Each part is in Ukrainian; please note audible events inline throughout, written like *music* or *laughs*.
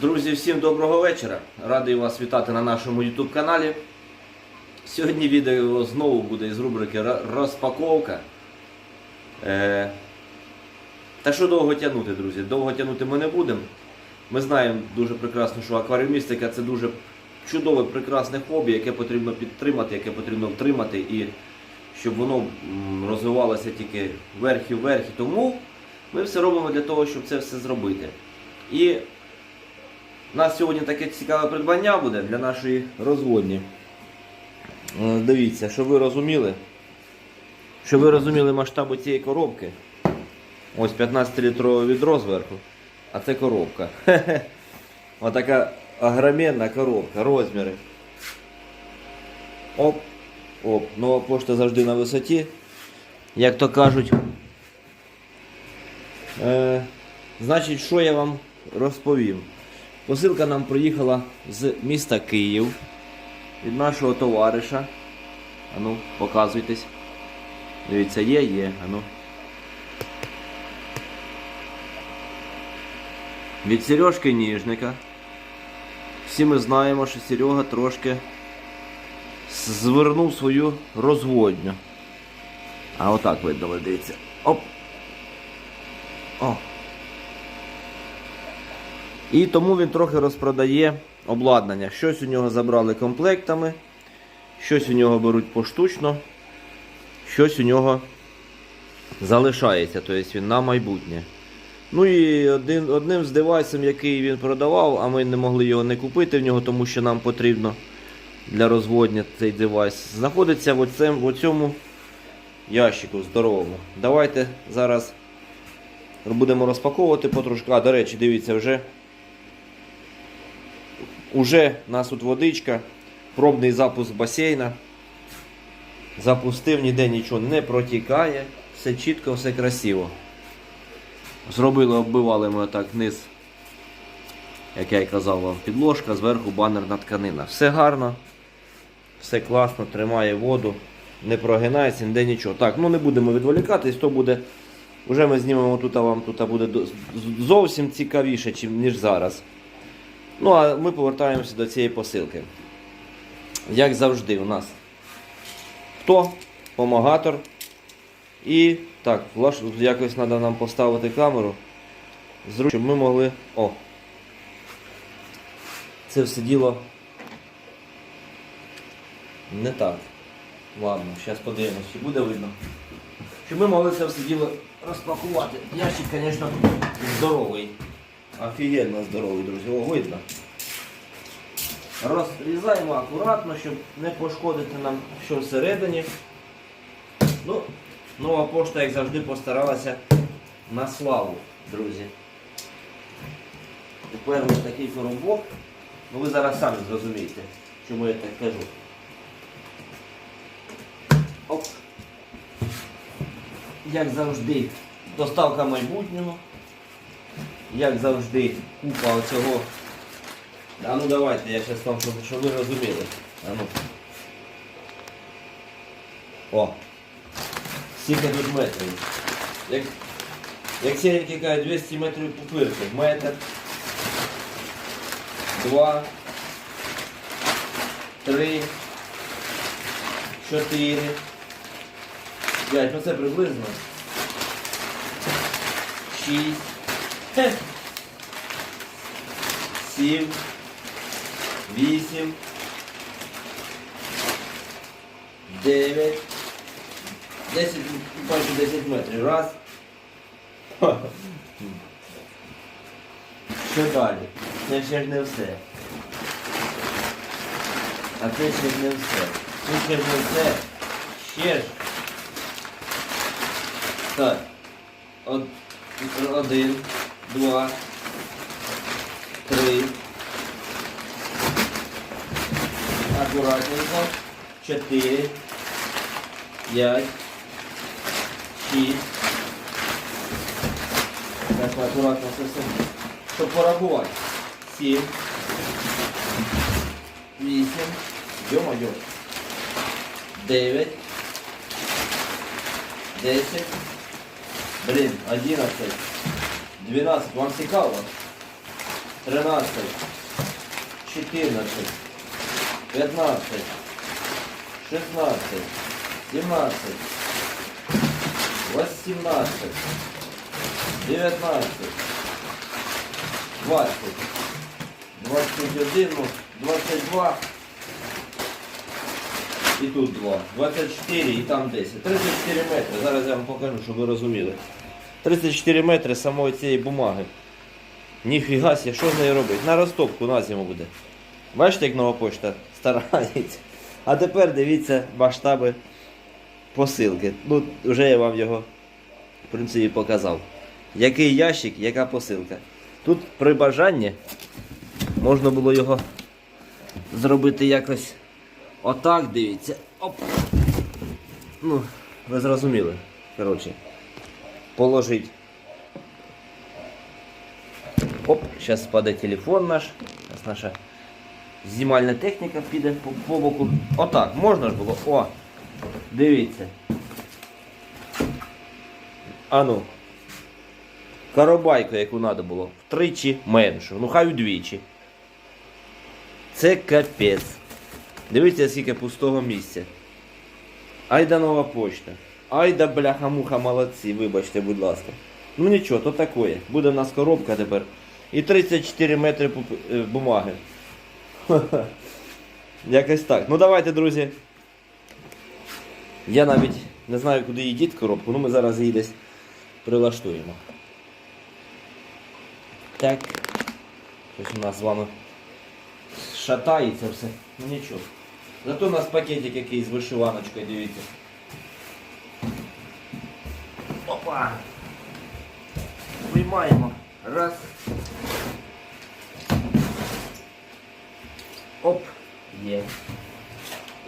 Друзі, всім доброго вечора. Радий вас вітати на нашому YouTube каналі. Сьогодні відео знову буде із рубрики Розпаковка. Е, Та що довго тягнути, друзі? Довго тягнути ми не будемо. Ми знаємо дуже прекрасно, що акваріумістика це дуже чудове, прекрасне хобі, яке потрібно підтримати, яке потрібно втримати і щоб воно розвивалося тільки вверх і вверх. І Тому ми все робимо для того, щоб це все зробити. І у нас сьогодні таке цікаве придбання буде для нашої розводні. Е, Дивіться, щоб ви розуміли, щоб ви розуміли масштаби цієї коробки. Ось 15-літрове відро зверху, а це коробка. *laughs* Отака огроменна коробка, розміри. Оп, оп, нова пошта завжди на висоті. Як то кажуть. Е, значить, що я вам розповім? Посилка нам приїхала з міста Київ від нашого товариша. Ану, показуйтесь. Дивіться, є, є. Ану. Від Сережки Ніжника. Всі ми знаємо, що Серега трошки звернув свою розводню. А отак видно, ви дивіться. Оп. О. І тому він трохи розпродає обладнання. Щось у нього забрали комплектами, щось у нього беруть поштучно, щось у нього залишається, тобто він на майбутнє. Ну і один, одним з девайсів, який він продавав, а ми не могли його не купити в нього, тому що нам потрібно для розводня цей девайс, знаходиться в, оцем, в оцьому ящику здоровому. Давайте зараз будемо розпаковувати потрошку. А, до речі, дивіться, вже Уже у нас тут водичка, пробний запуск басейна. Запустив, ніде нічого не протікає, все чітко, все красиво. Зробили, оббивали ми отак низ, як я і казав вам, підложка, зверху банерна тканина. Все гарно, все класно, тримає воду, не прогинається, ніде нічого. Так, ну не будемо відволікатись, то буде. Вже ми знімемо тут, а вам тут буде зовсім цікавіше, ніж зараз. Ну, а ми повертаємося до цієї посилки. Як завжди, у нас хто? Помагатор. І так, якось треба нам поставити камеру. Зру- Щоб ми могли. О! Це все діло не так. Ладно, зараз подивимось, чи буде видно. Щоб ми могли це все діло розпакувати. Ящик, звісно, здоровий. Офігенно здоровий, друзі. О, видно. Розрізаємо акуратно, щоб не пошкодити нам що всередині. Ну, нова пошта, як завжди, постаралася на славу, друзі. Тепер ось такий коробок. Ну ви зараз самі зрозумієте, чому я так кажу. Оп. Як завжди, доставка майбутнього. Як завжди, купа оцього. А ну давайте, я зараз вам, щоб, ви розуміли. А ну. О! Скільки тут метрів. Як, як сіренький кажуть, 200 метрів пупирки. Метр. Два. Три. Чотири. П'ять. Ну це приблизно. Шість. Сім. Вісім. Дев'ять. Десять, майже 10 метрів. Раз. *laughs* Що далі? Це ще ж не все. А це ще ж не все. Це ще ж не все. Ще ж. Так. Од- Один, два, три. Аккуратненько. Чотири. П'ять. Шість. Так, аккуратно все все. Щоб порахувати. Сім. Вісім. Йо-моє. Дев'ять. Десять. Блін, одинадцять. Дванадцять. Вам цікаво? 13, 14, 15, 16, 17, 18, 19, 20, 21, ну, 22 і тут 2, 24 і там 10. 34 метри. Зараз я вам покажу, щоб ви розуміли. 34 метри самої цієї бумаги. Ніфігасі, що з нею робити? На розтопку на зиму буде. Бачите, як нова почта старається. А тепер дивіться масштаби посилки. Ну, вже я вам його в принципі показав. Який ящик, яка посилка. Тут при бажанні можна було його зробити якось отак, дивіться. Оп. Ну, ви зрозуміли. Коротше. Положить. Оп, зараз спаде телефон наш. Зараз наша знімальна техніка піде по, по боку. Отак, можна ж було. О! Дивіться. Ану. Коробайку, яку треба було, втричі меншу. Ну хай удвічі. Це капець. Дивіться, скільки пустого місця. Айда нова почта. Айда бляха-муха молодці, вибачте, будь ласка. Ну нічого, то таке. Буде в нас коробка тепер. І 34 метри е, бумаги. *laughs* Якось так. Ну давайте, друзі. Я навіть не знаю, куди її діти коробку, ну ми зараз її десь прилаштуємо. Так. Щось у нас з вами шатається все. Ну нічого. Зато у нас пакетик якийсь з вишиваночкою, дивіться. Опа! Виймаємо. Раз. Оп. Є.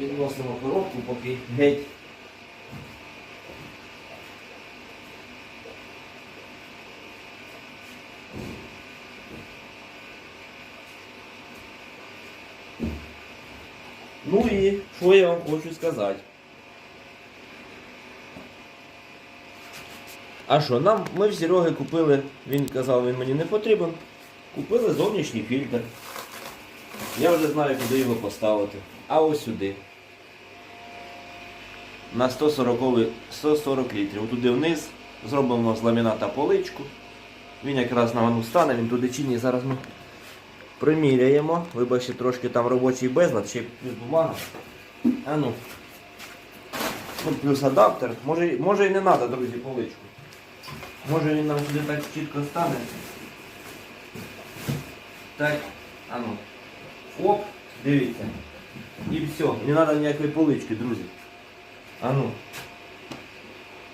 Відносимо коробку, поки геть. Ну і що я вам хочу сказати. А що, нам ми в Сереги купили, він казав, він мені не потрібен. Купили зовнішній фільтр. Я вже знаю, куди його поставити. А ось сюди. На 140, 140 літрів. Туди вниз зробимо з ламіната поличку. Він якраз на вану стане, він туди чині. Зараз ми приміряємо. Вибачте, трошки там робочий безлад, ще плюс бумага. А ну. Ну, плюс адаптер. Може, може і не треба, друзі, поличку. Може він нам сюди так чітко стане. Так, а ну. Оп, дивіться. І все. Не треба ніякої полички, друзі. А ну.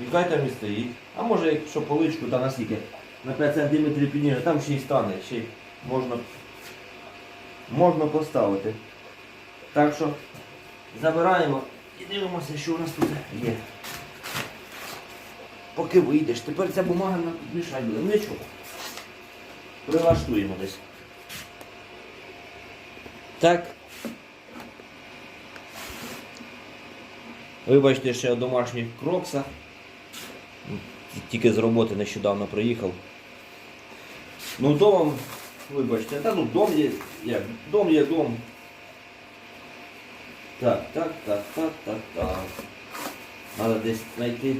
І хай там і стоїть. А може, якщо поличку, та наскільки? На 5 см підніме, там ще й стане, ще й можна, можна поставити. Так що забираємо і дивимося, що у нас тут є. Поки вийдеш, тепер ця бумага нам мішать буде. Ну нічого. Прилаштуємо десь. Так. Вибачте, ще домашніх кроксах. Тільки з роботи нещодавно приїхав. Ну домом, вибачте, та ну дом є, як, дом є дом. Так, так, так, так, так, так. Треба десь знайти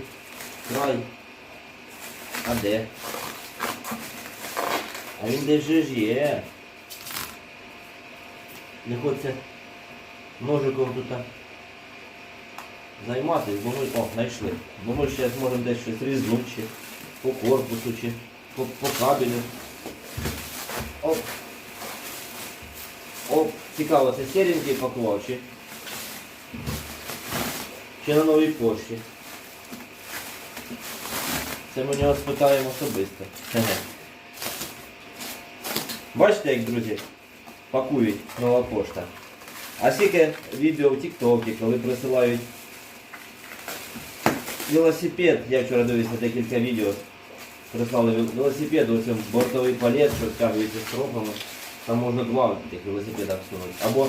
край. А де? А він же ж. Не хочеться ножиком тут займатися, бо ми о, знайшли. Бо ми ще зможемо десь щось різнути, чи по корпусу, чи по, по кабелю. Оп. Оп. Цікаво, це серенький пакував, чи, чи на новій пошті. Це ми нього спитаємо особисто. Бачите, як, друзі, пакують нова пошта. А скільки відео в Тіктокі, коли присилають велосипед, я вчора дивився декілька відео, прислали велосипед, ось бортовий палет, що стягується стропами. Там можна два таких велосипеда всунути. Або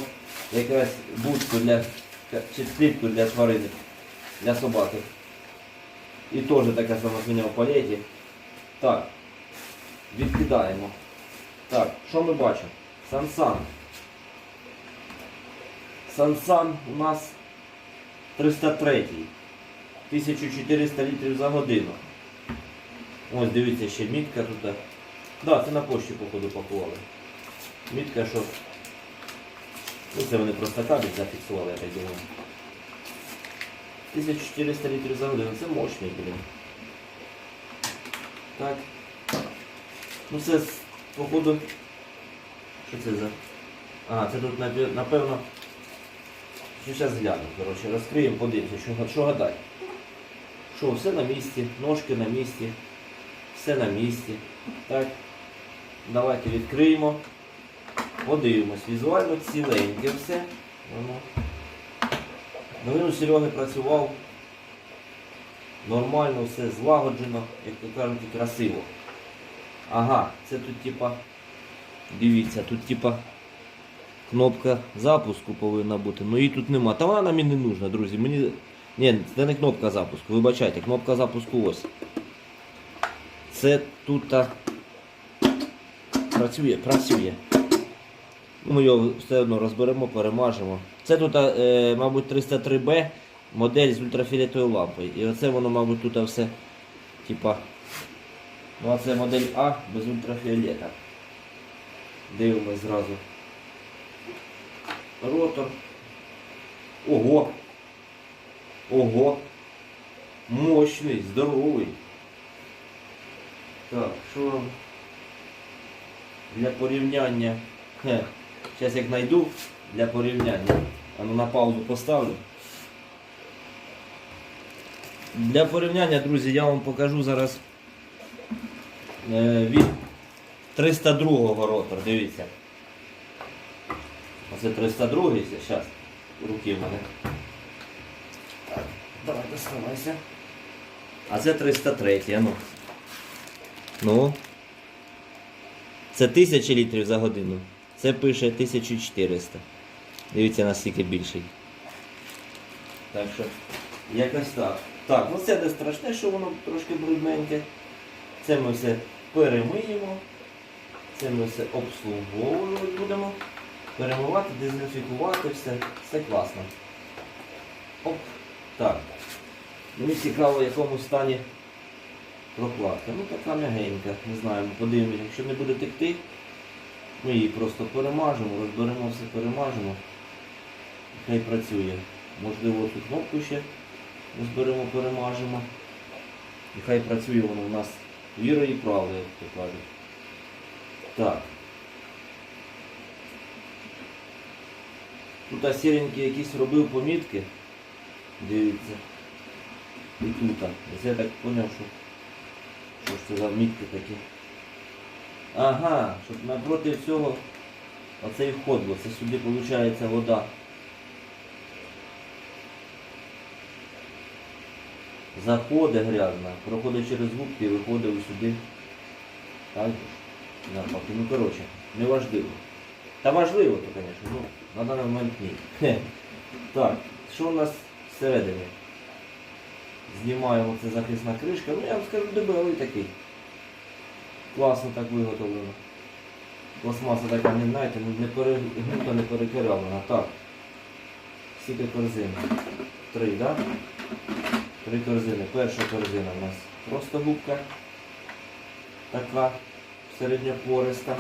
якраз будку для чи скліпку для тварини, для собаки. І теж така сама свиня в палеті. Так, відкидаємо. Так, що ми бачимо? Сансан. Сансан у нас 303. 1400 літрів за годину. Ось дивіться, ще мітка тут. Так, да, це на пошті, походу, пакували. Мітка, що. Ну, це вони просто кабель зафіксували, я так думаю. 1400 літрів годину. Це мощний, блін. Так. Ну це походу. Що це за. А, це тут напевно. Що зараз гляну, коротше, розкриємо, подивимося, що, що гадати. Що, все на місці, ножки на місці, все на місці. Так. Давайте відкриємо. Подивимось. Візуально ціленьке все. Воно. Ну, він у Сереги працював. Нормально, все злагоджено, як то кажуть, красиво. Ага, це тут типа. Дивіться, тут типа кнопка запуску повинна бути. Ну її тут нема. Та вона нам і не нужна, друзі. Мені. Ні, це не кнопка запуску. Вибачайте, кнопка запуску ось. Це тут а, працює, працює. Ну, Ми його все одно розберемо, перемажемо. Це тут, е, мабуть, 303B модель з ультрафіолетовою лампою. І оце воно, мабуть, тут все. Типа. Ну а це модель А без ультрафіолета. Дивимось зразу. Ротор. Ого! Ого! Мощний, здоровий. Так, що вам для порівняння. Зараз як знайду для порівняння. А ну на паузу поставлю. Для порівняння, друзі, я вам покажу зараз е, від 302-го ротор, дивіться. Оце 302 й зараз. Руки в мене. Так, давай доставайся. А це 303, а ну. Ну. Це 1000 літрів за годину. Це пише 1400. Дивіться наскільки більший. Так що, якось так. Так, ну це не страшне, що воно трошки брудненьке. Це ми все перемиємо. Це ми все обслуговувати будемо. Перемивати, дезінфікувати, все, все класно. Оп. Так. Мені цікаво, в якому стані прокладка. Ну така м'ягенька, не знаю, ми подивимося. Якщо не буде текти, ми її просто перемажемо, розберемо все, перемажемо. Хай працює. Можливо, цю кнопку ще розберемо, перемажемо. І хай працює воно у нас вірою і правдою, як то кажуть. Так. Тут сіренький якийсь робив помітки. Дивіться. І тут. Ось я так зрозумів, що, що ж це за мітки такі. Ага, щоб напроти всього оцей вход, бо це сюди виходить вода. Заходить грязна, проходить через губки і виходить сюди. Так? Навпаки. Ну коротше, не важливо. Та важливо то, звісно, ну, на даний момент ні. Хе. Так, що у нас всередині? Знімаємо це захисна кришка. Ну я вам скажу, дебелий такий. Класно так виготовлено. Пластмаса така, не знаєте, не перегнута, не перекерявлена. Так. Скільки корзин? Три, так? Да? Три корзини. Перша корзина у нас просто губка. Така середньопориста.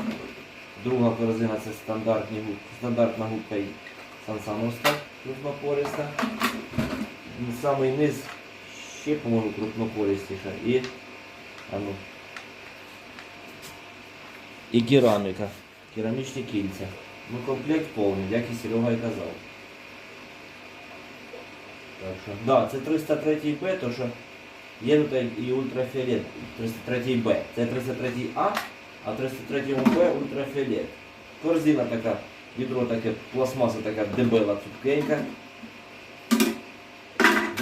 Друга корзина це стандартні губки, стандартна губка і сансановська крупнопориста. Самий низ ще, по-моєму, крупнопористіша. І, а ну, і кераміка. Керамічні кільця. Ну, комплект повний, як і Серега і казав. Так що, да, це 303 Б, то що є тут і ультрафіолет 303 Б. Це 303 А, а 303 Б ультрафіолет. Корзина така, відро таке, пластмаса така дебела цупкенька.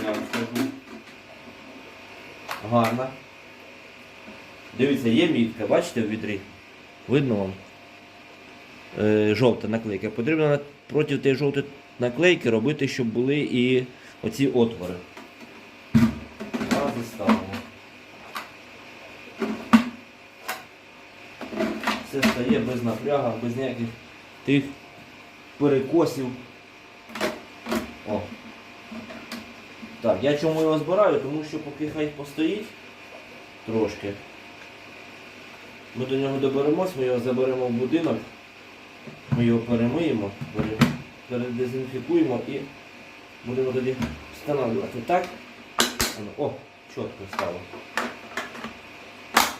Я вам скажу. Гарна. Дивіться, є мітка, бачите в відрі? Видно вам? Е, жовта наклейка. Потрібно проти тієї жовтої наклейки робити, щоб були і оці отвори. Зараз ставимо. Все стає без напряга, без ніяких тих перекосів. О. Так, я чому його збираю? Тому що поки хай постоїть трошки. Ми до нього доберемось, ми його заберемо в будинок, ми його перемиємо, передезінфікуємо і будемо тоді встановлювати. Так? О, чітко стало.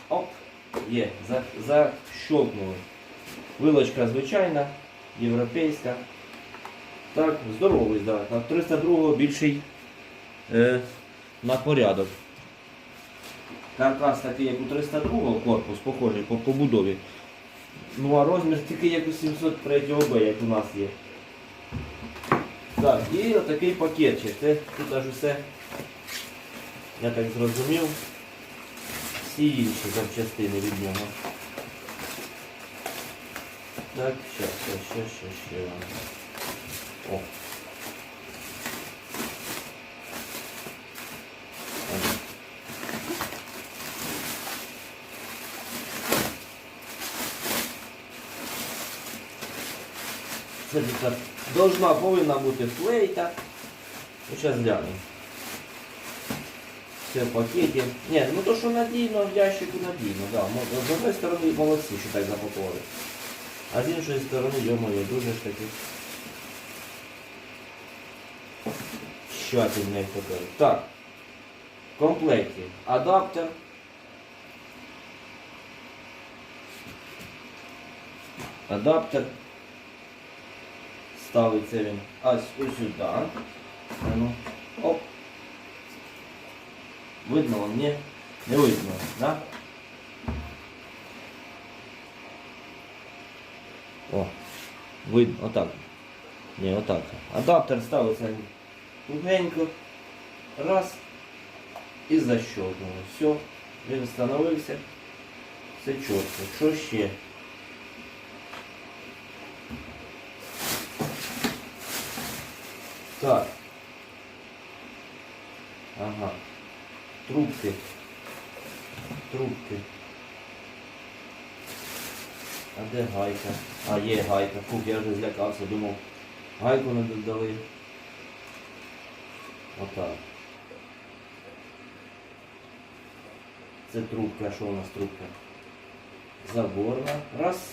Оп, є, за, защолкнули. Вилочка звичайна, європейська. Так, здоровий, да. На 302 більший е, на порядок. Каркас такий, як у 302 корпус, похожий по побудові. Ну а розмір тільки як у 703 Б, як у нас є. Так, і отакий пакетчик. Це тут аж усе, я так зрозумів, всі інші запчастини від нього. Так, ще, ще, ще, ще, ще. О. Така должна повинна бути флейта. Ну, зараз глянемо. Все в пакеті. Ні, ну то що надійно, в ящику надійно, да. З одної сторони молодці, що так запакували. А з іншої сторони, йо-моє, дуже ж таки. Щательно, як то кажуть. Так. В комплекті адаптер. Адаптер. Ставиться він ось сюди. Ну, оп. Видно вам? Ні? Не видно, да? О, видно, отак. Ні, отак. Адаптер ставиться тугенько. Раз. І защелкнули. Все, він встановився. Все чітко. Що ще? Так. Ага. Трубки. Трубки. А де гайка? А, є гайка. Фух, я вже злякався, думав. Гайку не додали. Отак. Це трубка, що у нас трубка? Заборна. Раз.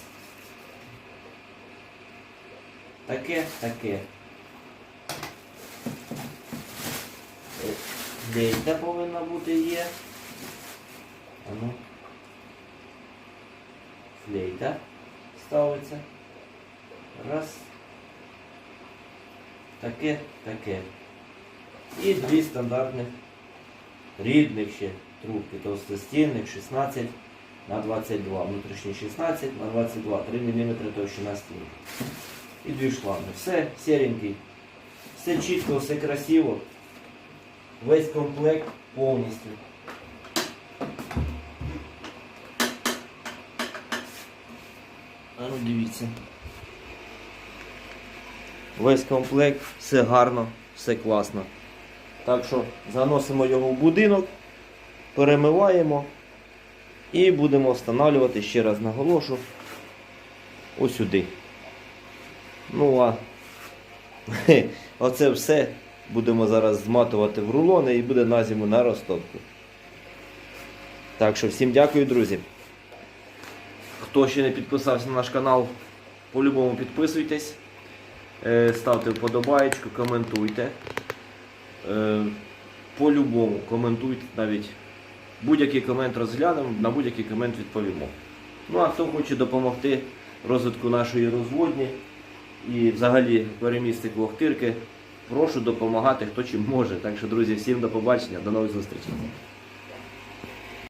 Таке, таке. Лейка повинна бути є. А ну. Флейта ставиться. Раз. Таке, таке. І дві стандартних рідних ще трубки. Товстостінних 16 на 22. Внутрішні 16 на 22. 3 мм товщина стінки. І дві шланги. Все серенький. Все чітко, все красиво. Весь комплект повністю. А ну дивіться. Весь комплект, все гарно, все класно. Так що заносимо його в будинок, перемиваємо і будемо встановлювати, ще раз наголошу, ось сюди. Ну а *laughs* оце все будемо зараз зматувати в рулони і буде на зиму на розтопку. Так що всім дякую, друзі. Хто ще не підписався на наш канал, по-любому підписуйтесь, Е, ставте вподобаєчку, коментуйте. Е, По-любому коментуйте навіть. Будь-який комент розглянемо, на будь-який комент відповімо. Ну а хто хоче допомогти розвитку нашої розводні і взагалі перемісти квартирки, прошу допомагати хто чим може. Так що, друзі, всім до побачення, до нових зустрічей.